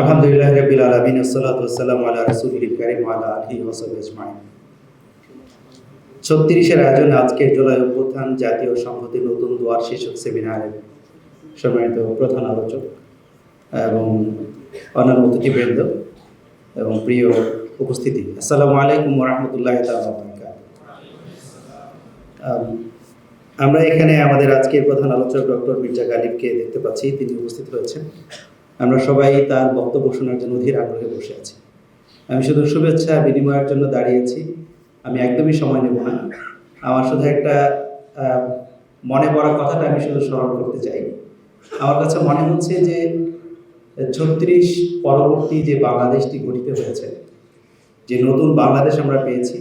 আলহামদুলিল্লাহ রবিল আলমিন সাল্লাম আল্লাহ রসুল করিম আল্লাহ আলহি ওসব ইসমাইল ছত্রিশের আয়োজনে আজকের জুলাই অভ্যুত্থান জাতীয় সংহতি নতুন দুয়ার শীর্ষক সেমিনারের সম্মানিত প্রধান আলোচক এবং অন্যান্য অতিথিবৃন্দ এবং প্রিয় উপস্থিতি। আসসালামু আলাইকুম রহমতুল্লাহ আমরা এখানে আমাদের আজকের প্রধান আলোচক ডক্টর মির্জা গালিবকে দেখতে পাচ্ছি, তিনি উপস্থিত হয়েছেন আমরা সবাই তার বক্তব্য শোনার জন্য অধীর আগ্রহে বসে আছি। আমি শুধু শুভেচ্ছা, বিনিময়ের জন্য দাঁড়িয়েছি আমি একদমই সময় নেব না। আমার শুধু একটা মনে পড়া কথাটা আমি শুধু স্মরণ করতে চাই। আমার কাছে মনে হচ্ছে যে ছত্রিশ পরবর্তী যে বাংলাদেশটি গঠিত হয়েছে, যে নতুন বাংলাদেশ আমরা পেয়েছি,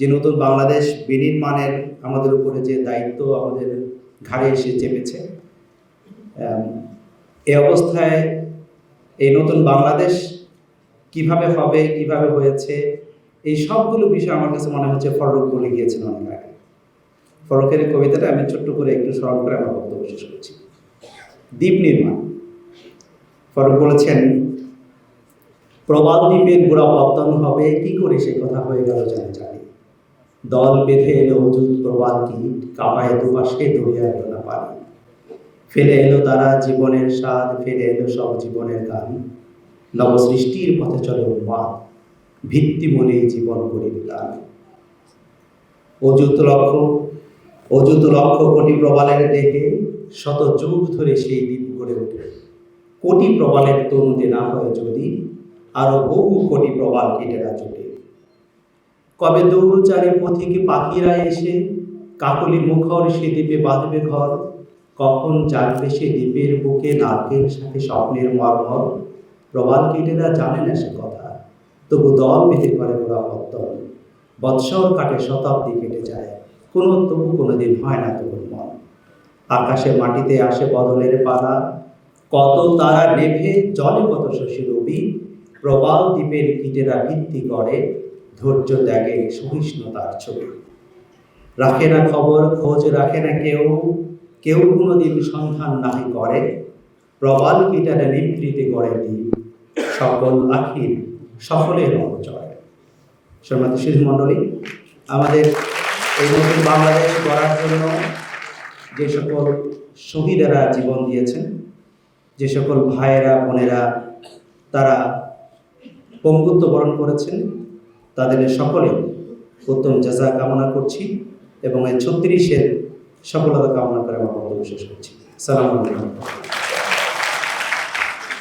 যে নতুন বাংলাদেশ বিনির্মাণের আমাদের উপরে যে দায়িত্ব আমাদের ঘাড়ে এসে চেপেছে এই অবস্থায় এই নতুন বাংলাদেশ কীভাবে হবে, কীভাবে হয়েছে, এই সবগুলো বিষয় আমার কাছে মনে হচ্ছে ফরক বলে গিয়েছেন অনেক আগে। ফরকের কবিতাটা আমি ছোট্ট করে একটু স্মরণ করে আমার বক্তব্য শেষ করছি। দ্বীপ নির্মাণ। ফরক বলেছেন, প্রবাল দ্বীপের গোড়া পত্তন হবে, কি করে সে কথা হয়ে গেল জানে জানি। দল বেঁধে এলো অজুত প্রবাল কীট, কাপায় দুপাশে এলো না পানি। ফেলে এলো তারা জীবনের স্বাদ, ফেলে এলো সব জীবনের গান। নবসৃষ্টির পথে চলে উন্মাদ ভিত্তি বলে জীবন করি দান অযুত লক্ষ্য অযুত লক্ষ্য কোটি প্রবালের দেহে শত যুগ ধরে সেই দ্বীপ গড়ে ওঠে কোটি প্রবালের তরুণে না হয় যদি, আরও বহু কোটি প্রবাল কেটেরা জোটে। কবে দৌড়চারে পথিকে পাখিরা এসে, কাকলি মুখর সে দ্বীপে বাঁধবে ঘর কখন জাগবে সে দ্বীপের বুকে নারকেল সাথে স্বপ্নের মর্মর? প্রবাল কেটেরা জানে না সে কথা। তবু দল বেঁধে করে ওরা পত্তন বৎসর কাটে, শতাব্দী কেটে যায়। কোনো, তবু কোনো দিন হয় না তবু মন। আকাশে মাটিতে আসে বদলের পালা কত তারা নেভে, জলে কত শশী রবি প্রবাল দ্বীপের কীটেরা ভিত্তি করে, ধৈর্য ত্যাগে সহিষ্ণুতার ছবি। রাখে না খবর, খোঁজ রাখে না কেউ। কেউ কোনো দিন সন্ধান নাহি করে। প্রবাল কীটারা নিভৃতে গড়ে দ্বীপ সকল আখির সকলের অপচয় সম্মানিত শিশু মণ্ডলী আমাদের এই নতুন বাংলাদেশ গড়ার জন্য যে সকল শহীদেরা জীবন দিয়েছেন, যে সকল ভাইয়েরা, বোনেরা তারা পঙ্গুত্ব বরণ করেছেন, তাদের সকলে উত্তম যাজা কামনা করছি এবং এই ছত্রিশের সফলতা কামনা করে আমার বক্তব্য শেষ করছি। সালাম আলাইকুম।